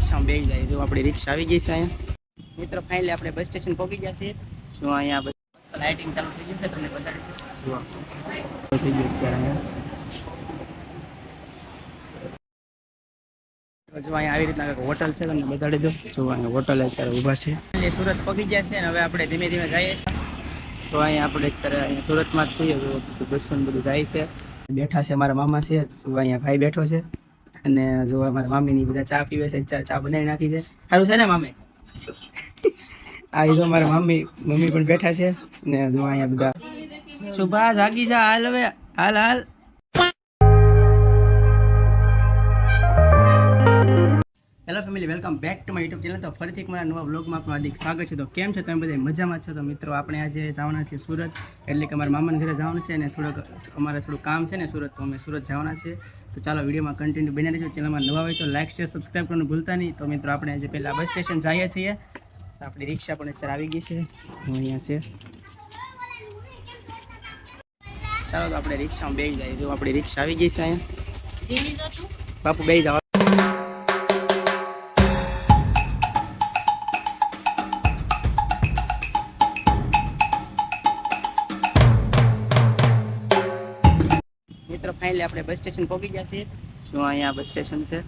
રિક્ષામાં બેસી જાય, જો આપણી રિક્ષા આવી ગઈ છે અહીંયા. મિત્રો ફાઇનલી આપણે બસ સ્ટેશન પહોંચી ગયા છીએ. જો અહીંયા લાઇટિંગ ચાલુ થઈ ગયું છે, તમને બતાડી થઈ ગયું અત્યારે જો અહીંયા આવી રીતના હોટલ છે, તમને બતાડી દઉં. જો અહીંયા હોટલ અત્યારે ઊભા છે. સુરત પહોંચી ગયા છે હવે આપણે ધીમે ધીમે જઈએ. તો અહીંયા આપણે અત્યારે અહીંયા સુરતમાં જ છીએ. બધું જાય છે. બેઠા છે મારા મામા છે. અહીંયા ભાઈ બેઠો છે. અને જો અમારા મામીની બધા ચા પીવે છે, ચા ચા બનાવી નાખી છે. સારું છે ને, મામી? આ જો મારા મમ્મી મમ્મી પણ બેઠા છે ને જો અહીંયા બધા સુભાષ હાગી જા, હાલ હવે, હાલ હાલ. Hello family welcome back to my YouTube channel તો ફરીથી મારા નવા બ્લોગમાં આપણું હાર્દિક સ્વાગત છે. તો કેમ છે તમે બધા? મજામાં છો? તો મિત્રો, આપણે આજે જવાના છીએ સુરત. એટલે કે અમારા મામાના ઘરે જવાનું છે અને થોડોક અમારે થોડું કામ છે ને સુરત, તો અમે સુરત જવાના છે તો ચાલો વિડીયોમાં કન્ટિન્યુ બની રહેજો. ચેનલમાં નવા હોય તો લાઇક શેર સબસ્ક્રાઈબ કરવાનું ભૂલતા નહીં. તો મિત્રો આપણે આજે પહેલાં બસ સ્ટેશન જઈએ છીએ. તો આપણી રિક્ષા પણ અત્યારે આવી ગઈ છે. અહીંયા છે. ચાલો તો આપણે રિક્ષામાં બેસી જાય. જો આપણી રિક્ષા આવી ગઈ છે અહીંયા. બાપુ બેસી જાઓ. ફાઇનલી આપણે બસ સ્ટેશન પહોંચી ગયા છીએ. જો અહીંયા બસ સ્ટેશન છે.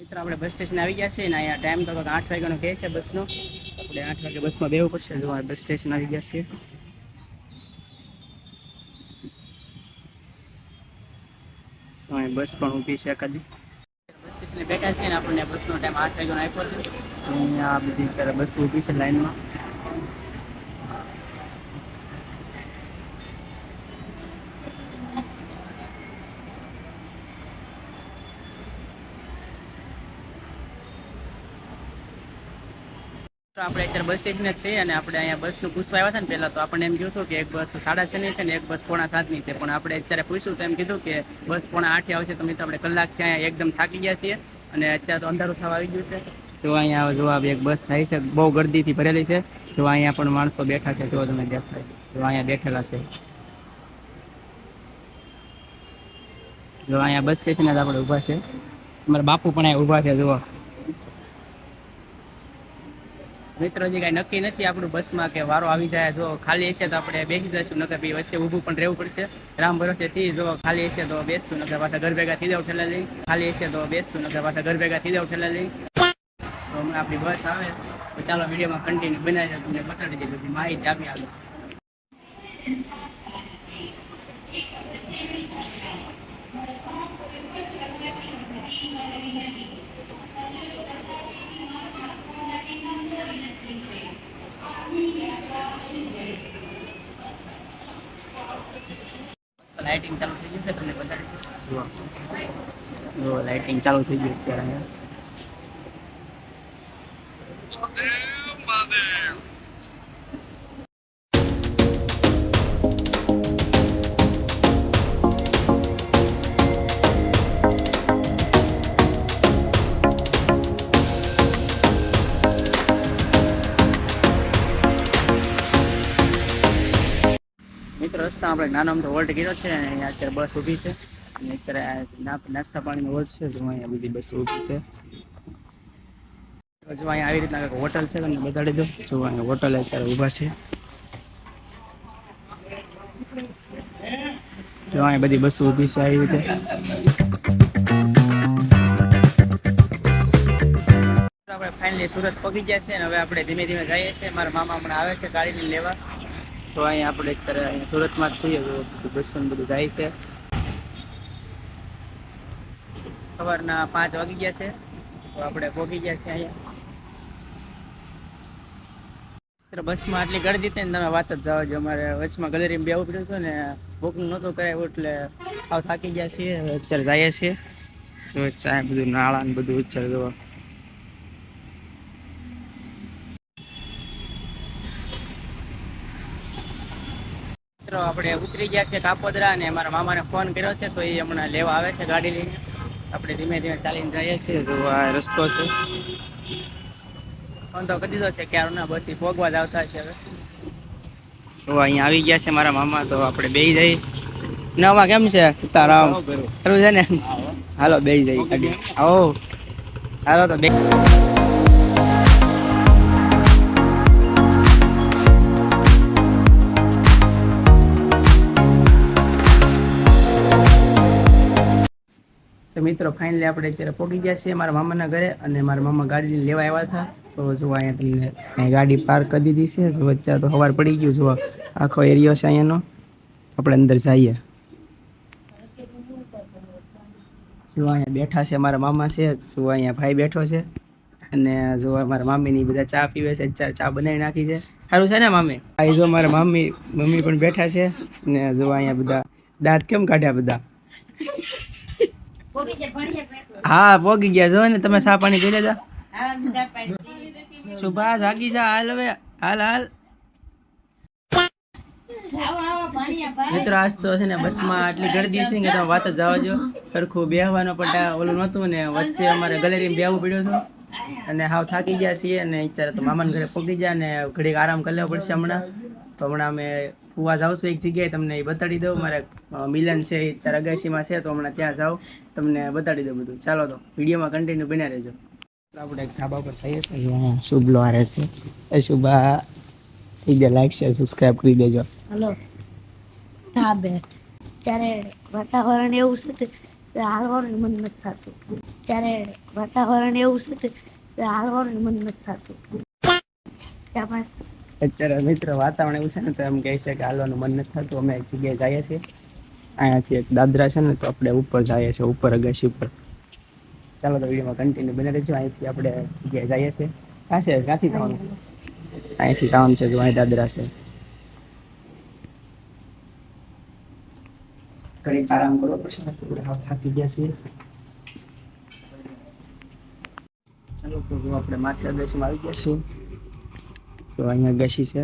મિત્રો, આપણે બસ સ્ટેશન આવી ગયા છીએ ને અહીંયા ટાઈમ તો આઠ વાગ્યાનો કહે છે બસનો. આપણે આઠ વાગે બસમાં બેવું પડશે. જો બસ સ્ટેશન આવી ગયા છીએ. બસ પણ ઊભી છે કદી બસ સ્ટેશને બેઠા છીએ ને આપણને બસનો ટાઈમ આઠ વાગ્યાનો આપ્યો છે. અહીંયા બધી અત્યારે બસ ઊભી છે લાઈનમાં. તો આપણે અત્યારે બસ સ્ટેશને જ છે અને આપણે અહીંયા બસનું પૂછવા આવ્યા હતા ને પહેલાં તો આપણને એમ કીધું હતું કે એક બસ સાડા છની છે ને એક બસ પોણા સાતની છે. પણ આપણે અત્યારે પૂછ્યું તો એમ કીધું કે બસ પોણા આઠે આવશે તો મિત્રો આપણે કલાક ત્યાં એકદમ થાકી ગયા છીએ અને અત્યારે તો અંધારું થવા આવી ગયું છે. જો અહીંયા જો આ એક બસ થાય છે, બહુ ગર્દીથી ભરેલી છે. જો અહીંયા પણ માણસો બેઠા છે, જો તમે દેખાય. જો અહીંયા બેઠેલા છે. જો અહીંયા બસ સ્ટેશન જ આપણે ઊભા છે. અમારા બાપુ પણ અહીંયા ઊભા છે, જુઓ. મિત્રો જે કાંઈ નક્કી નથી આપણું બસમાં કે વારો આવી જાય, જો ખાલી હશે તો આપણે બેસી જઈશું, નકર પછી વચ્ચે ઊભું પણ રહેવું પડશે. રામ ભરોસે થી જો ખાલી હશે તો બેસશું, નકર પાછા ઘર ભેગા થઈ જાવ ઠેલા લઈ. ખાલી હશે તો બેસશું, નકર પાછા ઘર ભેગા થઈ જાવ ઠેલા લઈ. તો હમણાં આપણી બસ આવે. તો ચાલો વિડીયોમાં કન્ટિન્યુ બનાવી તમને બતાડી દઈએ બધી માહિતી આપી આગળ. લાઇટિંગ ચાલુ થઈ ગયું છે તમને બતાડી જુઓ લાઇટિંગ ચાલુ થઈ ગયું અત્યારે. અહીંયા મિત્રો આપણે નાનો અમથો હોલ્ટ કર્યો છે અને અહીંયા અત્યારે બસ ઊભી છે. અને અત્યારે નાસ્તા પાણીનો હોલ્ટ છે. જો અહીંયા બધી બસ ઊભી છે. જો અહીંયા આવી રીતના કંઈક હોટલ છે, તમને બતાડી દઉં. જો અહીંયા હોટલ અત્યારે ઊભા છે. જો અહીંયા બધી બસો ઊભી છે આવી રીતે. આપણે ફાઇનલી સુરત પહોંચી ગયા છે અને હવે આપણે ધીમે ધીમે જઈએ છીએ. મારા મામા હમણાં આવે છે ગાડી લઈને લેવા. તો અહીંયા આપણે અત્યારે અહીંયા સુરતમાં જ છીએ, તો બસો બધું જાય છે. સવારના પાંચ વાગી ગયા છે, તો આપણે પહોંચી ગયા છીએ અહીંયા. બસમાં આટલી ગળદી હતી ને તમે વાત જ જાઓ જો અમારે વચમાં ગલેરીમાં બેવું પડ્યું હતું ને, બુકિંગ નહોતું કરાવ્યું, એટલે આવ થાકી ગયા છીએ. અત્યારે જઈએ છીએ. ચા બધું નાળા ને બધું અત્યારે જોવા. મિત્રો આપણે ઉતરી ગયા છે કાપોદરા અને મારા મામાને ફોન કર્યો છે તો એ હમણાં લેવા આવે છે ગાડી લઈને. આપણે ધીમે ધીમે ચાલીને જઈએ છીએ. જો આ રસ્તો છે. ફોન તો કરી દીધો છે ક્યારે ના બસ એ ભોગવા જ આવતા છે હવે. તો અહીંયા આવી ગયા છે મારા મામા તો આપણે બેસી જઈએ. નવા કેમ છે? તારા ખરું છે ને? હાલો જઈએ. ગાડી આવો. હાલો તો બે. તો મિત્રો ફાઇનલી આપણે અત્યારે પહોંચી ગયા છીએ મારા મામાના ઘરે અને મારા મામા ગાડી લેવા આવ્યા હતા. તો જો અહીંયા તમને ગાડી પાર્ક કરી દીધી છે. જો અત્યારે તો સવાર પડી ગયું. જો આખો એરિયો છે અહીંયાનો. આપણે અંદર જઈએ. જો અહીંયા બેઠા છે મારા મામા છે. જો અહીંયા ભાઈ બેઠો છે. અને જો મારા મામીની બધા ચા પીવે છે. અત્યારે ચા બનાવી નાખી છે. સારું છે ને મામી? આ જો મારા મામી, મમ્મી પણ બેઠા છે. ને જો અહીંયા બધા દાંત કેમ કાઢ્યા બધા? હા પોગી ગયા. જો ને તમે સા પાણી પી લેતા સુભાષ આગી જા. હાલ હવે. હાલ હાલ. મિત્રો આજ તો છે ને બસમાં આટલી ગળદી હતી કે તમે વાત જ જવા જો સરખું બેહવાનો પણ ઓલું નહોતું ને વચ્ચે અમારે ગેલેરીમાં બેહવું પડ્યું હતું. અને હાવ થાકી ગયા છીએ અને અત્યારે તો મામાના ઘરે પહોંચી ગયા ને ઘડીક આરામ કરી લેવો પડશે હમણાં. તો હમણાં અમે ફુવા જાઉં છું એક જગ્યાએ તમને એ બતાડી દઉં. મારે મિલન છે એ ચાર અગાશીમાં છે તો હમણાં ત્યાં જાઉં. તમને બતાડી દઉં બધું. ચાલો તો વિડીયોમાં કન્ટિન્યુ બન્યા રહેજો. આપણે એક ધાબા પર જઈએ છીએ. શુભ લો હારે છે. એ શુભા થઈ ગયા. લાઈક શેર સબસ્ક્રાઈબ કરી દેજો. હલો. ધાબે. જ્યારે વાતાવરણ એવું છે તે હાલવાનું મન નથી થતું. જ્યારે વાતાવરણ એવું છે તે તે હાલવાનું મન નથી થતું. ત્યાં અત્યારે મિત્ર વાતાવરણ એવું છે ને તો એમ કહે છે કે હાલવાનું મન નથી થતું. અમે એક જગ્યાએ જઈએ છીએ. અહીંયાથી એક દાદરા છે ને તો આપણે ઉપર જઈએ છીએ, ઉપર અગાશી ઉપર. ચાલો તો વિડીયોમાં કન્ટિન્યુ બને રહેજો. અહીંથી આપણે જગ્યાએ જઈએ છીએ. છે? ક્યાંથી થવાનું અહીંથી કામ છે અહીં દાદરા છે. ઘડીક આરામ કરવો પડશે થાકી ગયા છીએ. ચાલો આપણે માથે અગાશીમાં આવી ગયા છીએ. તો અહીંયા અગાશી છે.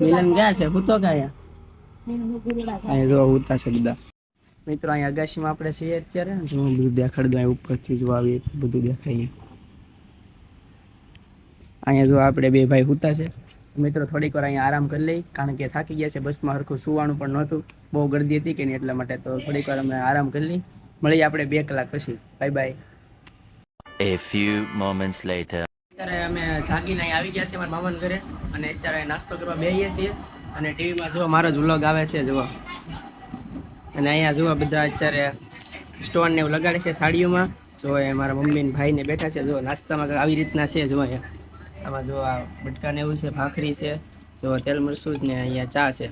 મિલન ક્યાં છે? હું તો ક્યાં અહીંયા? જો ઉતા છે બધા. મિત્રો, અહીંયા અગાશીમાં આપણે છીએ અત્યારે. જો બધું દેખાડી ઉપરથી જો આવી બધું દેખાય. અહીંયા જો આપણે બે ભાઈ હુતા છે. મિત્રો, થોડીક વાર અહીંયા આરામ કરી લઈ, કારણ કે થાકી ગયા છે બસમાં. હરખું સુવાનું પણ નહોતું. બહુ ગરદી હતી કે નહીં, એટલા માટે તો થોડીક વાર અમે આરામ કરી લઈ. મળીએ આપણે બે કલાક પછી. Bye bye A few moments later. અત્યારે અમે જાગીને અહીં આવી ગયા છીએ મારા મામાના ઘરે અને અત્યારે નાસ્તો કરવા બેહીએ છીએ. અને ટીવીમાં જુઓ, મારો જ વ્લોગ આવે છે, જુઓ. અને અહીંયા જુઓ બધા અત્યારે સ્ટોન ને એવું લગાડે છે સાડીઓમાં. જો એ મારા મમ્મી ને ભાઈ ને બેઠા છે. જો નાસ્તામાં આવી રીતના છે જો અહીંયા. આમાં જો આ બટકા ને એવું છે, ભાખરી છે. જો તેલ મરસું ને અહીંયા ચા છે.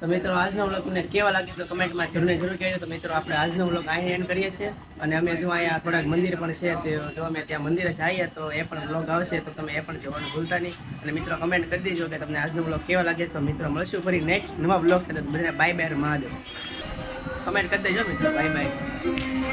તો મિત્રો, આજનો વ્લોગ તમને કેવા લાગ્યો તો કમેન્ટમાં જરૂર જરૂર કહેજો. તો મિત્રો, આપણે આજનો વ્લોગ અહીં એન્ડ કરીએ છીએ. અને અમે જો અહીંયા થોડાક મંદિર પણ છે, તે જો અમે ત્યાં મંદિરે જઈએ તો એ પણ વ્લોગ આવશે, તો તમે એ પણ જોવાનું ભૂલતા નહીં. અને મિત્રો કમેન્ટ કરી દેજો કે તમને આજનો વ્લોગ કેવા લાગે. તો મિત્રો, મળશું ફરી નેક્સ્ટ નવા વ્લોગ સાથે. બધાને બાય બાય મહાદેવ. કમેન્ટ કરી દેજો મિત્રો. Bye bye